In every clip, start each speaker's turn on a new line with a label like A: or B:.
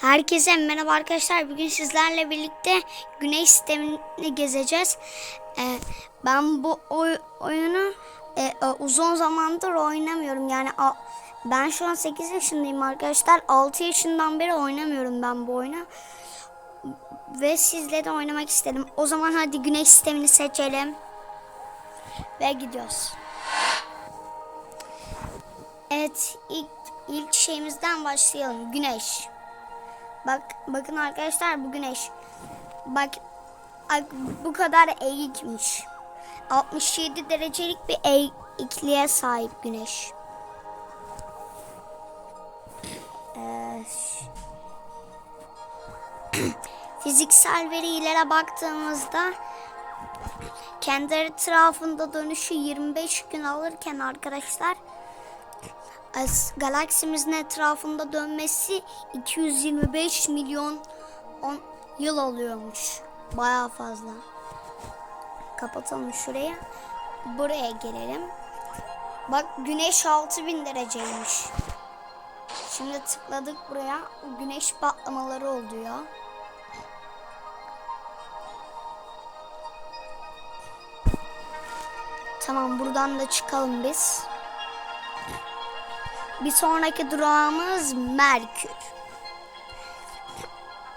A: Herkese merhaba arkadaşlar. Bugün sizlerle birlikte Güneş sistemini gezeceğiz. Ee, ben bu oy- oyunu e, e, uzun zamandır oynamıyorum. Yani a- ben şu an 8 yaşındayım arkadaşlar. 6 yaşından beri oynamıyorum ben bu oyunu. Ve sizle de oynamak istedim. O zaman hadi Güneş sistemini seçelim. Ve gidiyoruz. Evet ilk, ilk şeyimizden başlayalım. Güneş. Bak bakın arkadaşlar bu güneş. Bak bak, bu kadar eğikmiş. 67 derecelik bir eğikliğe sahip güneş. Ee, fiziksel verilere baktığımızda kendi etrafında dönüşü 25 gün alırken arkadaşlar galaksimizin etrafında dönmesi 225 milyon on yıl oluyormuş. Bayağı fazla. Kapatalım şuraya. Buraya gelelim. Bak güneş 6000 dereceymiş. Şimdi tıkladık buraya. Güneş patlamaları oluyor. Tamam buradan da çıkalım biz. Bir sonraki durağımız Merkür.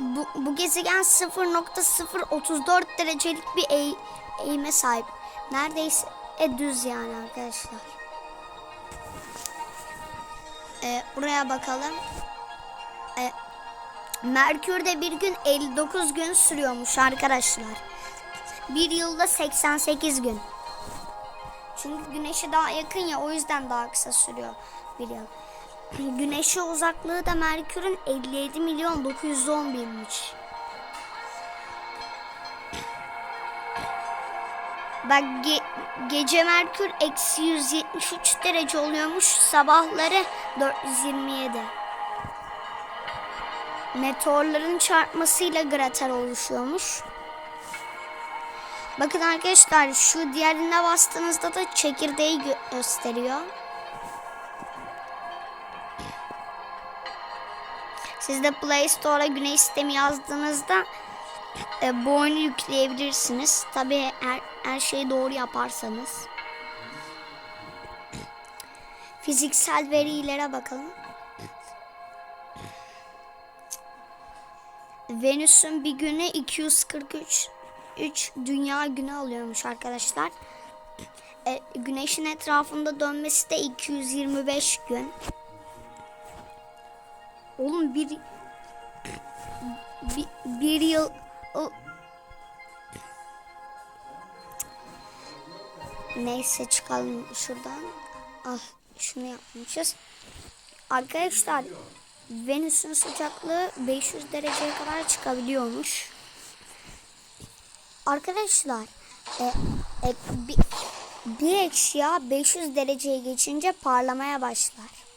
A: Bu, bu gezegen 0.034 derecelik bir eğ, eğime sahip. Neredeyse e, düz yani arkadaşlar. E, buraya bakalım. E, Merkür'de bir gün 59 gün sürüyormuş arkadaşlar. Bir yılda 88 gün. Çünkü güneşe daha yakın ya o yüzden daha kısa sürüyor yıl. Güneşe uzaklığı da Merkür'ün 57 milyon 910 binmiş. Bak ge- gece Merkür eksi 173 derece oluyormuş. Sabahları 427. Meteorların çarpmasıyla krater oluşuyormuş. Bakın arkadaşlar şu diğerine bastığınızda da çekirdeği gö- gösteriyor. Siz de Play Store'a Güneş sistemi yazdığınızda e, bu oyunu yükleyebilirsiniz. Tabi her, her şeyi doğru yaparsanız. Fiziksel verilere bakalım. Venüs'ün bir günü 243 3 dünya günü alıyormuş arkadaşlar. E, güneşin etrafında dönmesi de 225 gün. Oğlum bir bir, bir yıl o- Neyse çıkalım şuradan. Ah şunu yapmışız. Arkadaşlar Venüs'ün sıcaklığı 500 dereceye kadar çıkabiliyormuş. Arkadaşlar e, e, bir, bir eşya 500 dereceye geçince parlamaya başlar.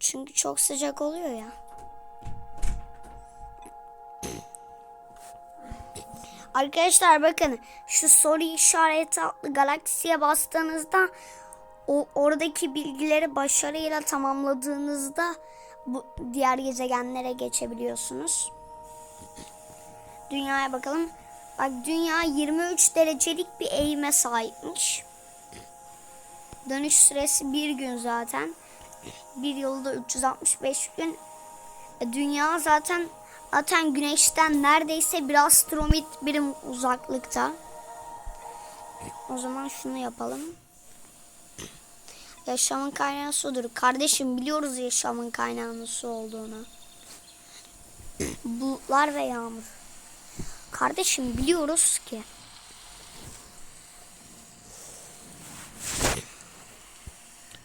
A: Çünkü çok sıcak oluyor ya. Arkadaşlar bakın şu soru işareti adlı galaksiye bastığınızda o oradaki bilgileri başarıyla tamamladığınızda bu diğer gezegenlere geçebiliyorsunuz. Dünyaya bakalım. Bak dünya 23 derecelik bir eğime sahipmiş. Dönüş süresi bir gün zaten. Bir yılda 365 gün. E, Dünya zaten zaten güneşten neredeyse bir astromit birim uzaklıkta. O zaman şunu yapalım. Yaşamın kaynağı sudur. Kardeşim biliyoruz yaşamın kaynağının su olduğunu. Bulutlar ve yağmur. Kardeşim biliyoruz ki.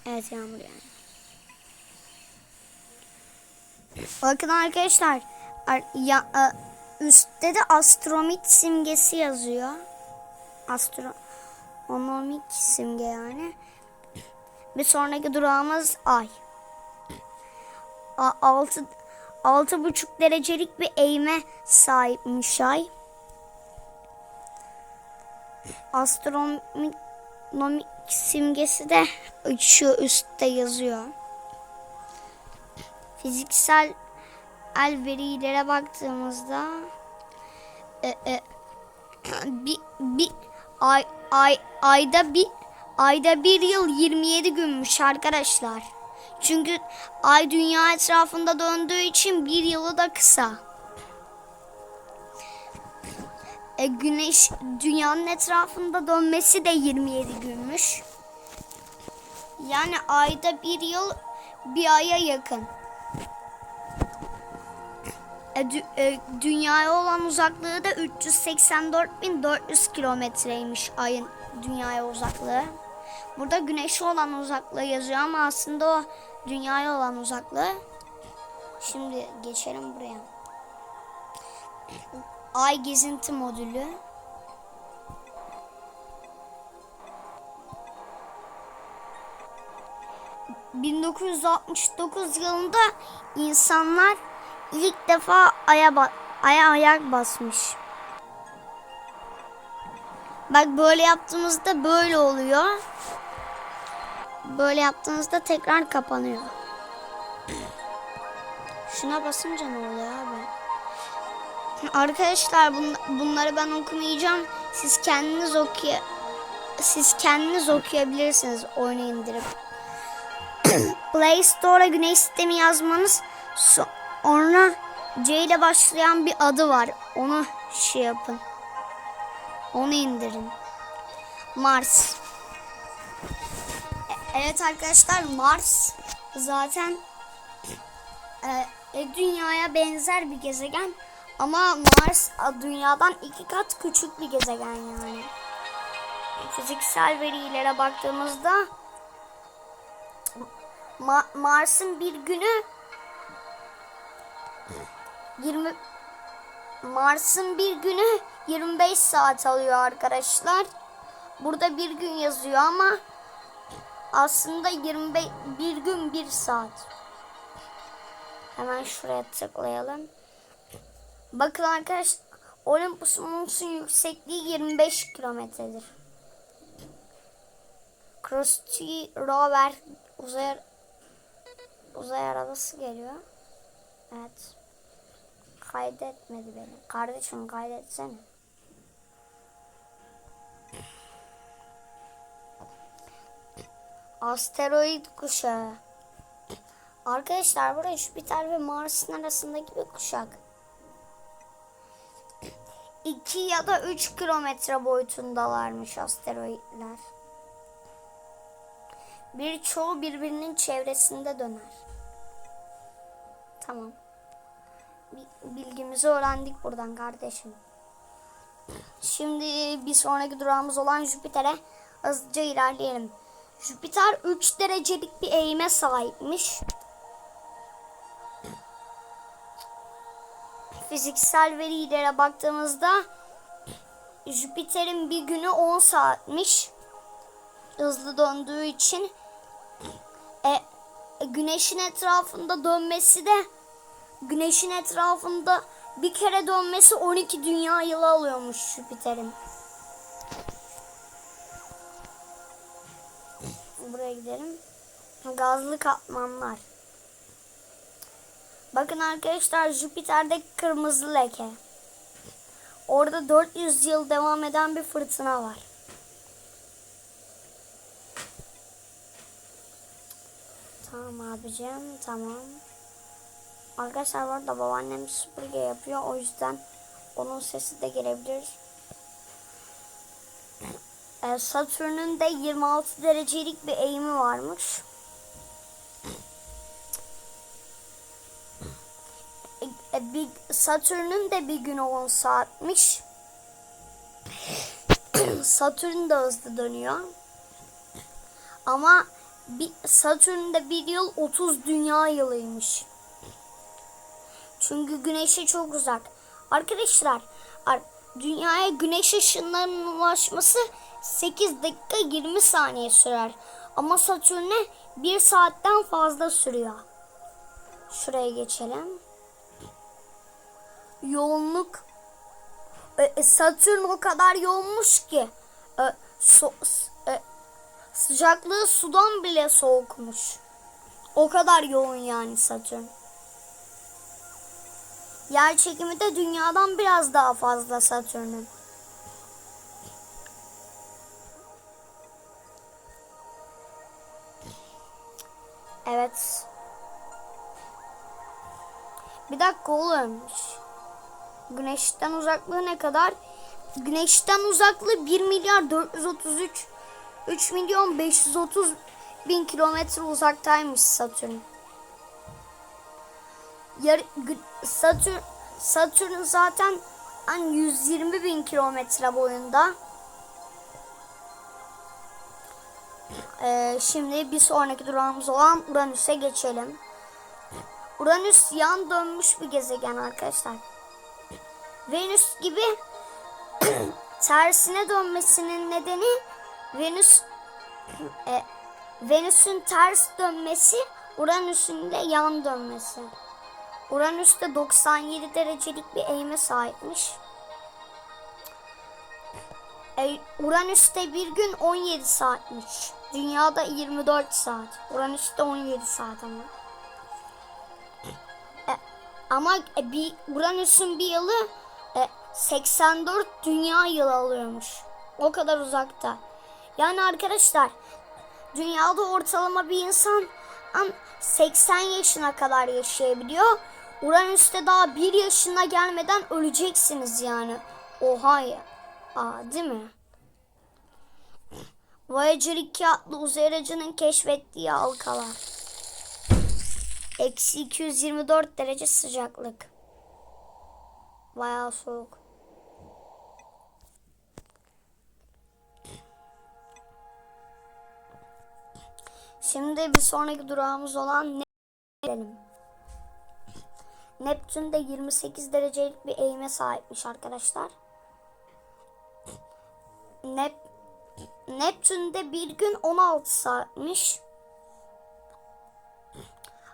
A: Evet yağmur yani. Bakın arkadaşlar. ar- Ya, e, üstte de astromik simgesi yazıyor. Astronomik simge yani. Bir sonraki durağımız ay. Altı, altı buçuk derecelik bir eğime sahipmiş ay. Astronomik simgesi de şu üstte yazıyor. Fiziksel verilere baktığımızda e, e, bir, bir ay, ay ayda bir ayda bir yıl 27 günmüş arkadaşlar. Çünkü ay dünya etrafında döndüğü için bir yılı da kısa. E, güneş dünyanın etrafında dönmesi de 27 günmüş. Yani ayda bir yıl bir aya yakın. E, e, dünyaya olan uzaklığı da 384.400 kilometreymiş ayın dünyaya uzaklığı. Burada güneşe olan uzaklığı yazıyor ama aslında o dünyaya olan uzaklığı. Şimdi geçelim buraya. Ay gezinti modülü. ...1969 yılında insanlar ilk defa aya, ba- aya ayak basmış. Bak böyle yaptığımızda böyle oluyor. Böyle yaptığınızda tekrar kapanıyor. Şuna basınca ne oluyor abi? Arkadaşlar bun- bunları ben okumayacağım. Siz kendiniz okuya siz kendiniz okuyabilirsiniz oyunu indirip. Play Store'a Güneş sistemi yazmanız sonra C ile başlayan bir adı var. Onu şey yapın. Onu indirin. Mars. E- Evet arkadaşlar Mars zaten e, e, dünyaya benzer bir gezegen ama Mars dünyadan iki kat küçük bir gezegen yani. Fiziksel verilere baktığımızda Ma- Mars'ın bir günü 20 Mars'ın bir günü 25 saat alıyor arkadaşlar. Burada bir gün yazıyor ama aslında 25 bir gün bir saat. Hemen şuraya tıklayalım. Bakın arkadaşlar Olympus'un yüksekliği 25 kilometredir. Krusty Rover uzay uzay arabası geliyor. Evet. Kaydetmedi beni. Kardeşim kaydetsene. Asteroid kuşağı. Arkadaşlar burası Jüpiter ve Mars'ın arasındaki bir kuşak. 2 ya da 3 kilometre boyutundalarmış asteroidler. Birçoğu birbirinin çevresinde döner. Tamam. Bi- Bilgimizi öğrendik buradan kardeşim. Şimdi bir sonraki durağımız olan Jüpiter'e hızlıca ilerleyelim. Jüpiter 3 derecelik bir eğime sahipmiş. Fiziksel verilere baktığımızda Jüpiter'in bir günü 10 saatmiş. Hızlı döndüğü için e, güneşin etrafında dönmesi de güneşin etrafında bir kere dönmesi 12 dünya yılı alıyormuş Jüpiter'in. Buraya gidelim. Gazlı katmanlar. Bakın arkadaşlar Jüpiter'de kırmızı leke. Orada 400 yıl devam eden bir fırtına var. Tamam abicim tamam. Arkadaşlar bu arada babaannem süpürge yapıyor. O yüzden onun sesi de gelebilir. Ee, Satürn'ün de 26 derecelik bir eğimi varmış. E, bir Satürn'ün de bir günü 10 saatmiş. Satürn de hızlı dönüyor. Ama Satürn'de bir yıl 30 dünya yılıymış. Çünkü güneşe çok uzak. Arkadaşlar ar- dünyaya güneş ışınlarının ulaşması 8 dakika 20 saniye sürer. Ama Satürn'e 1 saatten fazla sürüyor. Şuraya geçelim. Yoğunluk e, e, Satürn o kadar yoğunmuş ki e, sıcaklığı sudan bile soğukmuş. O kadar yoğun yani Satürn. Yer çekimi de dünyadan biraz daha fazla Satürn'ün. Evet. Bir dakika oğlum. Güneşten uzaklığı ne kadar? Güneşten uzaklığı 1 milyar 433 3 milyon 530 bin kilometre uzaktaymış Satürn. Satürn, Satürn zaten hani 120 bin kilometre boyunda. Ee, şimdi bir sonraki durağımız olan Uranüs'e geçelim. Uranüs yan dönmüş bir gezegen arkadaşlar. Venüs gibi tersine dönmesinin nedeni Venüs e, Venüs'ün ters dönmesi Uranüs'ün de yan dönmesi. Uranüs de 97 derecelik bir eğime sahipmiş. E, Uranüs'te bir gün 17 saatmiş. Dünyada 24 saat. Uranüs'te 17 saat ama. E, ama e, bir Uranüs'ün bir yılı e, 84 dünya yılı alıyormuş. O kadar uzakta. Yani arkadaşlar dünyada ortalama bir insan an 80 yaşına kadar yaşayabiliyor. Uranüs'te daha 1 yaşına gelmeden öleceksiniz yani. Oha ya. Aa, değil mi? Voyager 2 adlı uzay aracının keşfettiği halkalar. Eksi 224 derece sıcaklık. Bayağı soğuk. Şimdi bir sonraki durağımız olan ne gidelim. Neptün de 28 derecelik bir eğime sahipmiş arkadaşlar. Nep Neptün'de bir gün 16 saatmiş.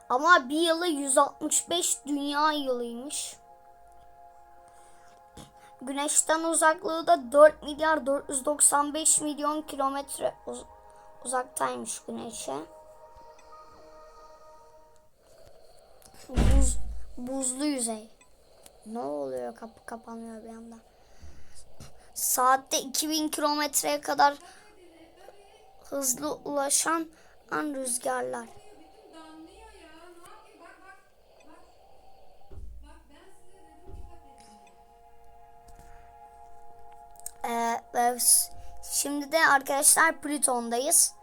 A: Ama bir yılı 165 dünya yılıymış. Güneşten uzaklığı da 4 milyar 495 milyon kilometre uz- uzaktaymış güneşe. Buz, buzlu yüzey. Ne oluyor kapı kapanıyor bir anda. Saatte 2000 kilometreye kadar hızlı ulaşan an rüzgarlar. Ee, şimdi de arkadaşlar Plüton'dayız.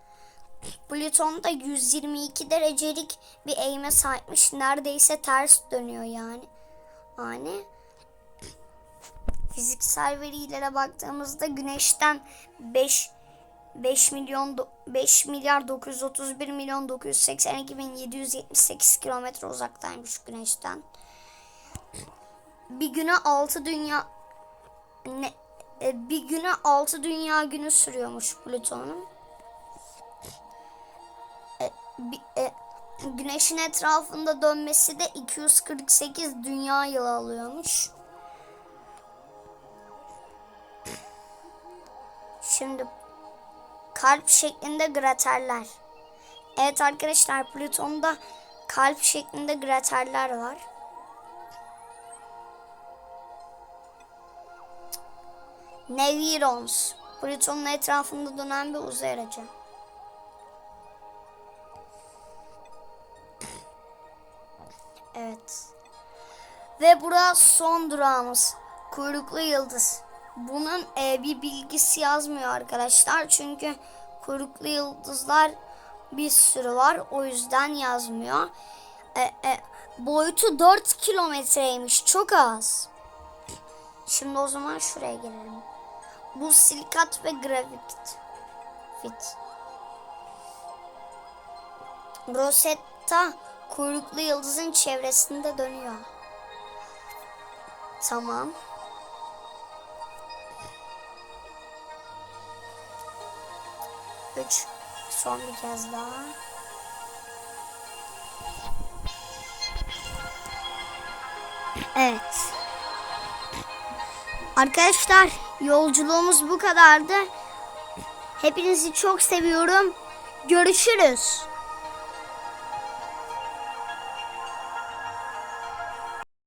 A: Plüton'da 122 derecelik bir eğime sahipmiş. Neredeyse ters dönüyor yani. Yani fiziksel verilere baktığımızda Güneş'ten 5 5 milyon do- 5 milyar 931 milyon 982 bin 778 kilometre uzaktaymış Güneş'ten. Bir güne 6 dünya ne, e, bir güne 6 dünya günü sürüyormuş Plüton'un. E, güneşin etrafında dönmesi de 248 dünya yılı alıyormuş. Şimdi kalp şeklinde kraterler. Evet arkadaşlar Plüton'da kalp şeklinde kraterler var. Nevirons. Plüton'un etrafında dönen bir uzay aracı. Evet. Ve burası son durağımız. Kuyruklu yıldız. Bunun e, bir bilgisi yazmıyor arkadaşlar. Çünkü kuyruklu yıldızlar bir sürü var. O yüzden yazmıyor. E, e, boyutu 4 kilometreymiş. Çok az. Şimdi o zaman şuraya gelelim. Bu silikat ve grafit. Fit. Rosetta kuyruklu yıldızın çevresinde dönüyor. Tamam. Üç. Son bir kez daha. Evet. Arkadaşlar yolculuğumuz bu kadardı. Hepinizi çok seviyorum. Görüşürüz.